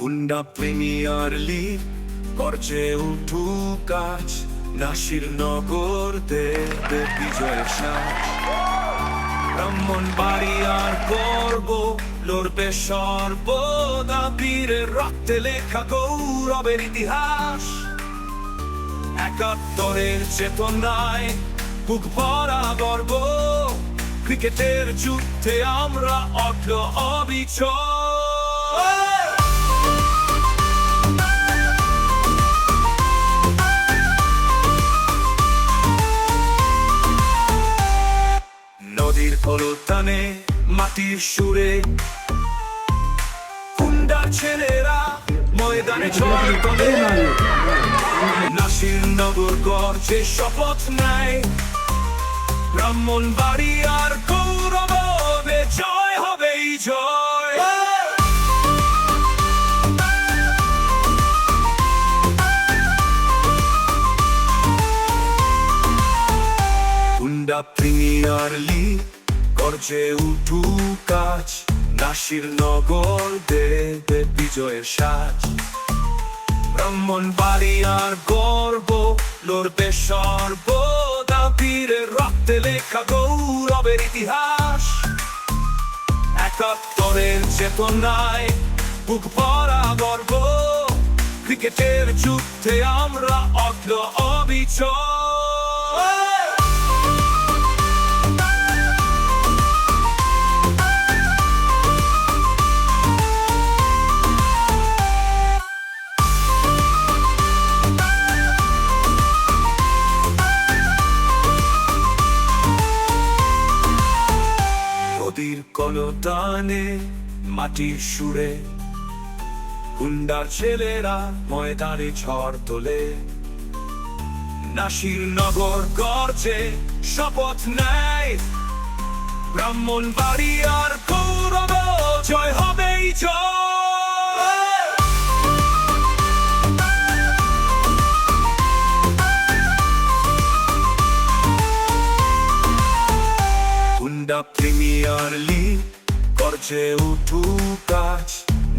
Honda premier league করছে উঠু কাজ নাসির নগর দেবে বিজয়ের সাজ ব্রাহ্মণ বাড়ি আর করব লড়বে সর্বদা বীরের রক্তে লেখা গৌরবের ইতিহাস একাত্তরের চেতনায় বুক ভরা গর্ব ক্রিকেটের যুদ্ধে আমরা অগ্র অবিচল নদীর টানে মাটির সুরে। কুন্ডার ছেলেরা ময়দানে ঝড় নাসির নগর গর্জে শপথ নাই ব্রাহ্মণ বাড়ি আর গৌরব জয় হবেই জয়। প্রিমিয়ার লিগ করছে উঠু কাজ নাসির নগর দেবে বিজয়ের সাজ। ব্রাহ্মণ বাড়ি আর গর্ব লড়বে সর্বদা বীরের রক্তে লেখা গৌরবের ইতিহাস। একাত্তরের চেতনায় বুক ভরা গর্ব, ক্রিকেটের যুদ্ধে আমরা অগ্র অবিচল। কলতানে মাটির সুরে। হুন্ডার ছেলেরা ময়দানে ঝড় তোলে। নাসির নগর গর্জে শপথ নেয়। ব্রাহ্মণ বাড়ি আর গৌরব জয় হবেই জয়। হুন্ডা লিগ করছে উঠু কাজ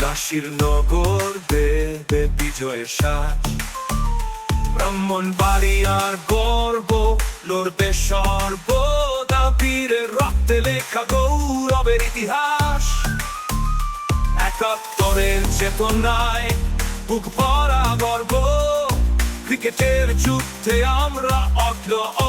নাসির নগর দেবে বিজয়ের সাজ। ব্রাহ্মণ বাড়ি আর গর্ব, লড়বে সর্বদা বীরের রক্তে লেখা গৌরবের ইতিহাস। একাত্তরের চেতনায় বুক ভরা গর্ব, ক্রিকেটের যুদ্ধে আমরা অগ্র